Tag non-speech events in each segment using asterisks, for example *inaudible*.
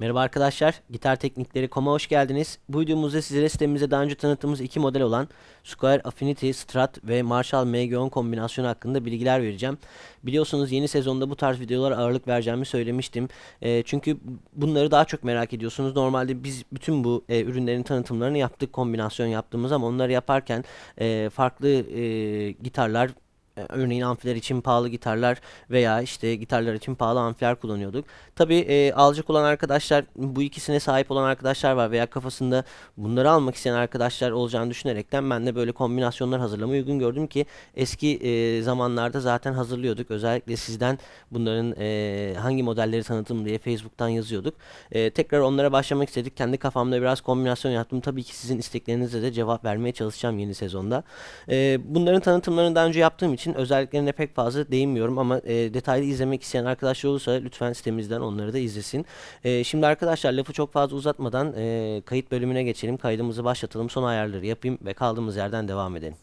Merhaba arkadaşlar, Gitar Teknikleri Koma hoş geldiniz. Bu videomuzda sizlere sitemizde daha önce tanıttığımız iki model olan Square Affinity Strat ve Marshall MG10 kombinasyonu hakkında bilgiler vereceğim. Biliyorsunuz yeni sezonda bu tarz videolara ağırlık vereceğimi söylemiştim. E, çünkü bunları daha çok merak ediyorsunuz. Normalde biz bütün bu e, ürünlerin tanıtımlarını yaptık kombinasyon yaptığımız ama onları yaparken e, farklı e, gitarlar Örneğin amfiler için pahalı gitarlar veya işte gitarlar için pahalı amfiler kullanıyorduk. Tabii e, alacak olan arkadaşlar bu ikisine sahip olan arkadaşlar var veya kafasında bunları almak isteyen arkadaşlar olacağını düşünerekten ben de böyle kombinasyonlar hazırlamayı uygun gördüm ki eski e, zamanlarda zaten hazırlıyorduk. Özellikle sizden bunların e, hangi modelleri tanıtım diye Facebook'tan yazıyorduk. E, tekrar onlara başlamak istedik. Kendi kafamda biraz kombinasyon yaptım. Tabii ki sizin isteklerinize de cevap vermeye çalışacağım yeni sezonda. E, bunların tanıtımlarını daha önce yaptığım için özelliklerine pek fazla değinmiyorum ama e, detaylı izlemek isteyen arkadaşlar olursa lütfen sitemizden onları da izlesin. E, şimdi arkadaşlar lafı çok fazla uzatmadan e, kayıt bölümüne geçelim. Kaydımızı başlatalım. Son ayarları yapayım ve kaldığımız yerden devam edelim.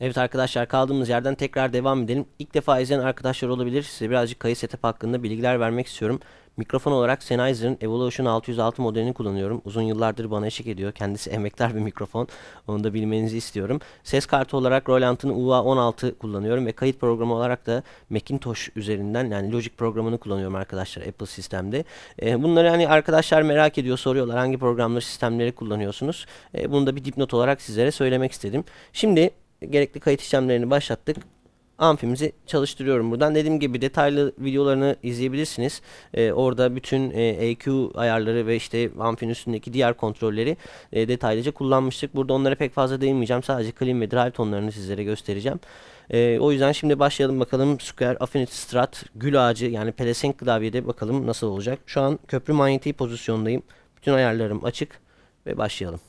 Evet arkadaşlar kaldığımız yerden tekrar devam edelim. İlk defa izleyen arkadaşlar olabilir. Size birazcık kayıt setup hakkında bilgiler vermek istiyorum. Mikrofon olarak Sennheiser'ın Evolution 606 modelini kullanıyorum. Uzun yıllardır bana eşlik ediyor. Kendisi emektar bir mikrofon. Onu da bilmenizi istiyorum. Ses kartı olarak Roland'ın UA16 kullanıyorum ve kayıt programı olarak da Macintosh üzerinden yani Logic programını kullanıyorum arkadaşlar Apple sistemde. E, bunları hani arkadaşlar merak ediyor, soruyorlar hangi programları, sistemleri kullanıyorsunuz. E, bunu da bir dipnot olarak sizlere söylemek istedim. Şimdi gerekli kayıt işlemlerini başlattık amfimizi çalıştırıyorum buradan. Dediğim gibi detaylı videolarını izleyebilirsiniz. Ee, orada bütün e, EQ ayarları ve işte amfinin üstündeki diğer kontrolleri e, detaylıca kullanmıştık. Burada onlara pek fazla değinmeyeceğim. Sadece clean ve drive tonlarını sizlere göstereceğim. E, o yüzden şimdi başlayalım bakalım Square Affinity Strat gül ağacı yani pelesenk klavyede bakalım nasıl olacak. Şu an köprü manyetiği pozisyondayım. Bütün ayarlarım açık ve başlayalım.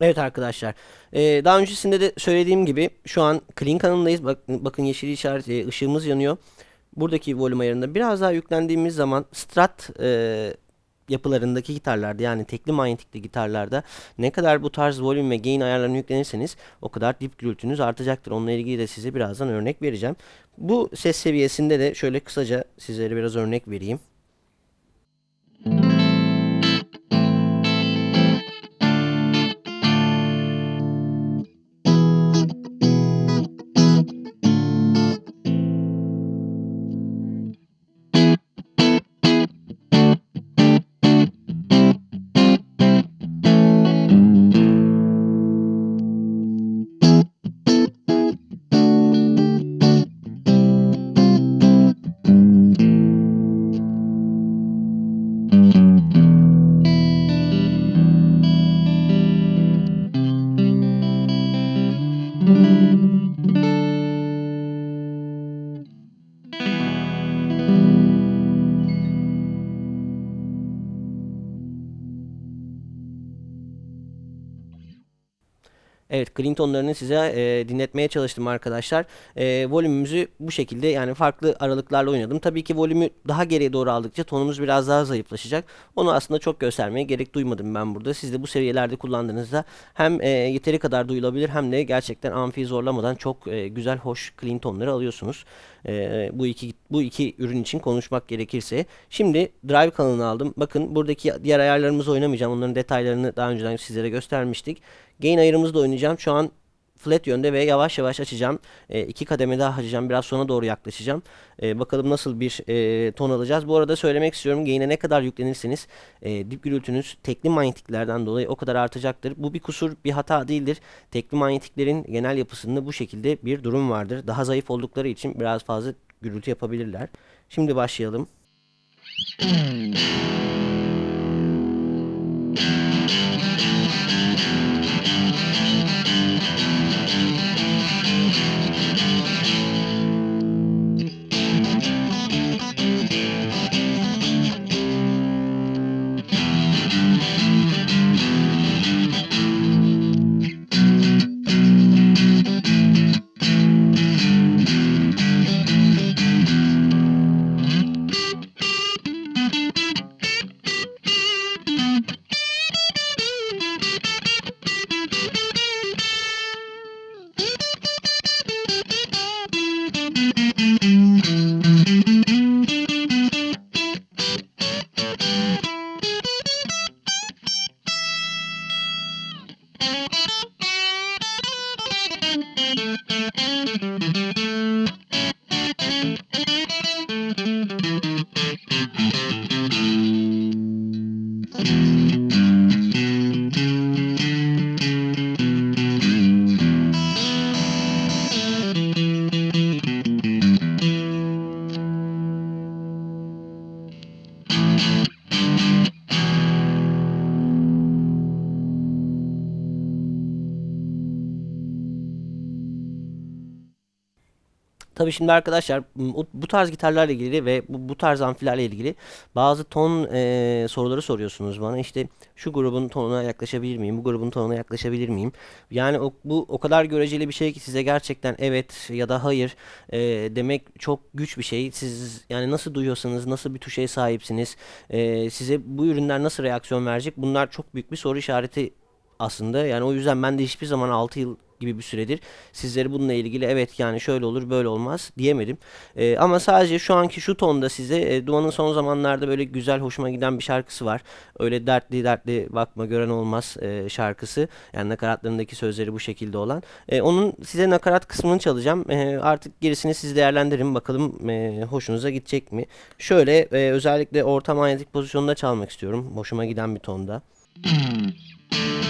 Evet arkadaşlar. Ee, daha öncesinde de söylediğim gibi şu an clean kanalındayız. Bak, bakın yeşil işaret e, ışığımız yanıyor. Buradaki volüm ayarında biraz daha yüklendiğimiz zaman strat e, yapılarındaki gitarlarda yani tekli manyetikli gitarlarda ne kadar bu tarz volüm ve gain ayarlarını yüklenirseniz o kadar dip gürültünüz artacaktır. Onunla ilgili de size birazdan örnek vereceğim. Bu ses seviyesinde de şöyle kısaca sizlere biraz örnek vereyim. Evet, clean tonlarını size e, dinletmeye çalıştım arkadaşlar. E, volümümüzü bu şekilde yani farklı aralıklarla oynadım. Tabii ki volümü daha geriye doğru aldıkça tonumuz biraz daha zayıflaşacak. Onu aslında çok göstermeye gerek duymadım ben burada. Siz de bu seviyelerde kullandığınızda hem e, yeteri kadar duyulabilir hem de gerçekten amfiyi zorlamadan çok e, güzel, hoş clean tonları alıyorsunuz. E, bu iki bu iki ürün için konuşmak gerekirse. Şimdi drive kanalını aldım. Bakın buradaki diğer ayarlarımızı oynamayacağım. Onların detaylarını daha önceden sizlere göstermiştik. Gain ayarımızı da oynayacağım. Şu an flat yönde ve yavaş yavaş açacağım. E, iki kademe daha açacağım. Biraz sona doğru yaklaşacağım. E, bakalım nasıl bir e, ton alacağız. Bu arada söylemek istiyorum. Gain'e ne kadar yüklenirseniz e, dip gürültünüz tekli manyetiklerden dolayı o kadar artacaktır. Bu bir kusur, bir hata değildir. Tekli manyetiklerin genel yapısında bu şekilde bir durum vardır. Daha zayıf oldukları için biraz fazla gürültü yapabilirler. Şimdi başlayalım. *laughs* Tabii şimdi arkadaşlar bu tarz gitarlarla ilgili ve bu, bu tarz amfilerle ilgili bazı ton e, soruları soruyorsunuz bana. İşte şu grubun tonuna yaklaşabilir miyim? Bu grubun tonuna yaklaşabilir miyim? Yani o, bu o kadar göreceli bir şey ki size gerçekten evet ya da hayır e, demek çok güç bir şey. Siz yani nasıl duyuyorsanız, nasıl bir tuşe sahipsiniz, e, size bu ürünler nasıl reaksiyon verecek? Bunlar çok büyük bir soru işareti aslında. Yani o yüzden ben de hiçbir zaman 6 yıl gibi bir süredir sizlere bununla ilgili evet yani şöyle olur böyle olmaz diyemedim. Ee, ama sadece şu anki şu tonda size e, Duman'ın son zamanlarda böyle güzel hoşuma giden bir şarkısı var. Öyle dertli dertli bakma gören olmaz e, şarkısı. Yani nakaratlarındaki sözleri bu şekilde olan. E, onun size nakarat kısmını çalacağım. E, artık gerisini siz değerlendirin bakalım e, hoşunuza gidecek mi? Şöyle e, özellikle orta manyetik pozisyonda çalmak istiyorum. Hoşuma giden bir tonda. *clears throat*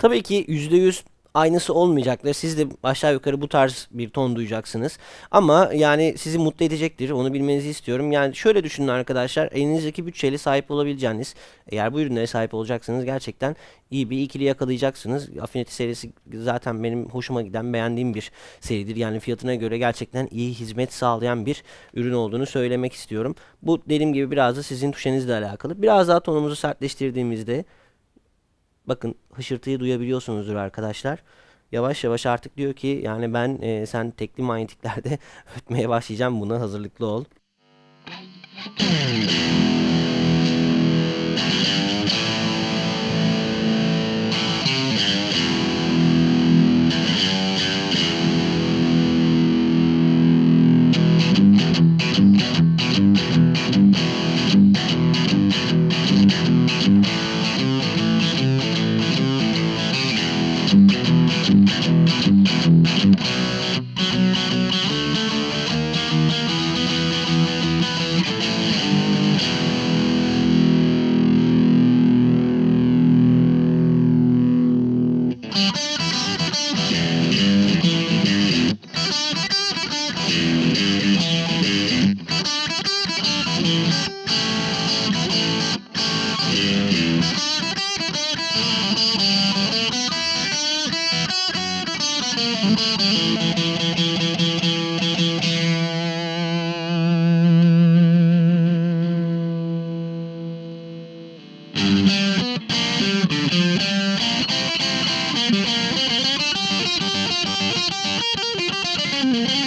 Tabii ki %100 aynısı olmayacaktır. Siz de aşağı yukarı bu tarz bir ton duyacaksınız. Ama yani sizi mutlu edecektir. Onu bilmenizi istiyorum. Yani şöyle düşünün arkadaşlar. Elinizdeki bütçeli sahip olabileceğiniz eğer bu ürünlere sahip olacaksanız gerçekten iyi bir ikili yakalayacaksınız. Affinity serisi zaten benim hoşuma giden beğendiğim bir seridir. Yani fiyatına göre gerçekten iyi hizmet sağlayan bir ürün olduğunu söylemek istiyorum. Bu dediğim gibi biraz da sizin tuşenizle alakalı. Biraz daha tonumuzu sertleştirdiğimizde Bakın hışırtıyı duyabiliyorsunuzdur arkadaşlar. Yavaş yavaş artık diyor ki yani ben e, sen tekli manyetiklerde *laughs* ötmeye başlayacağım buna hazırlıklı ol. Mm-hmm.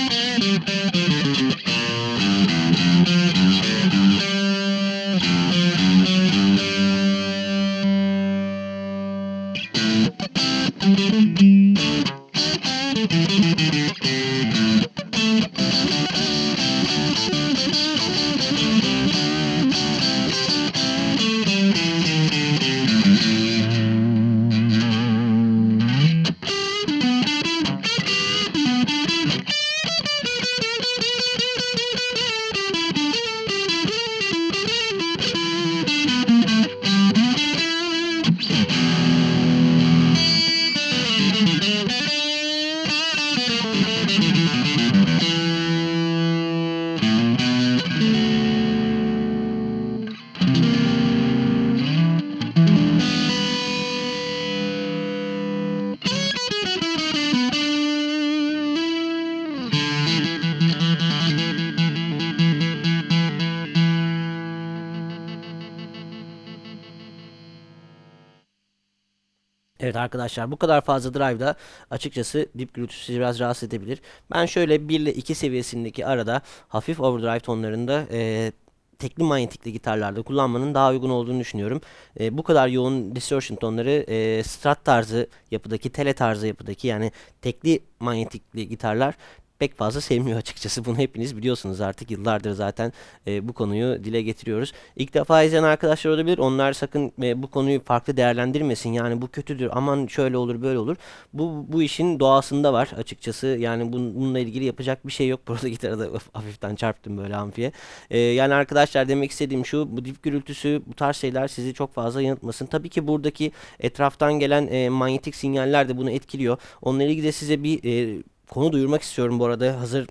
Evet arkadaşlar bu kadar fazla drive'da açıkçası dip gürültüsü biraz rahatsız edebilir. Ben şöyle 1 ile 2 seviyesindeki arada hafif overdrive tonlarında e, tekli manyetikli gitarlarda kullanmanın daha uygun olduğunu düşünüyorum. E, bu kadar yoğun distortion tonları e, strat tarzı yapıdaki, tele tarzı yapıdaki yani tekli manyetikli gitarlar pek fazla sevmiyor açıkçası. Bunu hepiniz biliyorsunuz artık. Yıllardır zaten e, bu konuyu dile getiriyoruz. İlk defa izleyen arkadaşlar olabilir. Onlar sakın e, bu konuyu farklı değerlendirmesin. Yani bu kötüdür. Aman şöyle olur böyle olur. Bu bu işin doğasında var açıkçası. Yani bun- bununla ilgili yapacak bir şey yok. *laughs* Burada gitarı da hafiften çarptım böyle amfiye. E, yani arkadaşlar demek istediğim şu. Bu dip gürültüsü bu tarz şeyler sizi çok fazla yanıltmasın. Tabii ki buradaki etraftan gelen e, manyetik sinyaller de bunu etkiliyor. Onunla ilgili de size bir e, konu duyurmak istiyorum bu arada hazır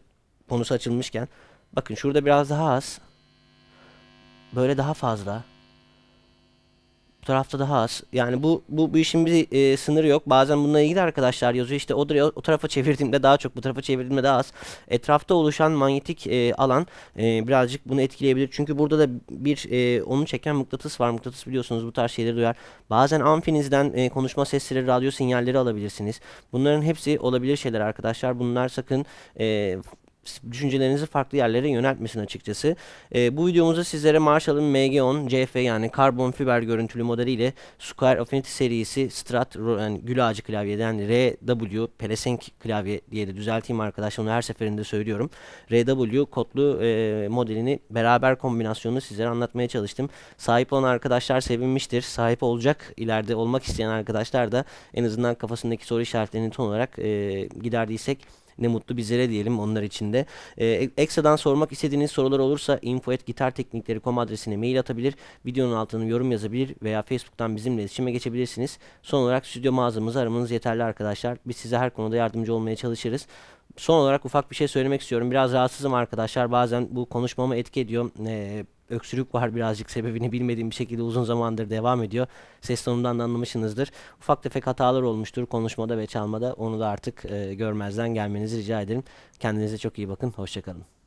konusu açılmışken. Bakın şurada biraz daha az. Böyle daha fazla. Bu tarafta daha az. Yani bu bu, bu işin bir e, sınırı yok. Bazen bununla ilgili arkadaşlar yazıyor işte o, o tarafa çevirdiğimde daha çok bu tarafa çevirdiğimde daha az. Etrafta oluşan manyetik e, alan e, birazcık bunu etkileyebilir. Çünkü burada da bir e, onu çeken mıknatıs var. Mıknatıs biliyorsunuz bu tarz şeyleri duyar. Bazen amfinizden e, konuşma sesleri, radyo sinyalleri alabilirsiniz. Bunların hepsi olabilir şeyler arkadaşlar. Bunlar sakın e, düşüncelerinizi farklı yerlere yöneltmesin açıkçası. Ee, bu videomuzda sizlere Marshall'ın MG10 CF yani karbon fiber görüntülü modeliyle Square Affinity serisi Strat yani gül ağacı klavyeden RW Pelesenk klavye diye de düzelteyim arkadaşlar onu her seferinde söylüyorum. RW kodlu e, modelini beraber kombinasyonunu sizlere anlatmaya çalıştım. Sahip olan arkadaşlar sevinmiştir. Sahip olacak ileride olmak isteyen arkadaşlar da en azından kafasındaki soru işaretlerini ton olarak e, giderdiysek ne mutlu bizlere diyelim onlar için de. Ee, ekstradan sormak istediğiniz sorular olursa info.gitarteknikleri.com adresine mail atabilir, videonun altına yorum yazabilir veya Facebook'tan bizimle iletişime geçebilirsiniz. Son olarak stüdyo mağazamızı aramanız yeterli arkadaşlar. Biz size her konuda yardımcı olmaya çalışırız. Son olarak ufak bir şey söylemek istiyorum. Biraz rahatsızım arkadaşlar. Bazen bu konuşmamı etki ediyor. Ee, öksürük var birazcık sebebini bilmediğim bir şekilde uzun zamandır devam ediyor. Ses tonundan da anlamışsınızdır. Ufak tefek hatalar olmuştur konuşmada ve çalmada. Onu da artık e, görmezden gelmenizi rica ederim. Kendinize çok iyi bakın. Hoşçakalın.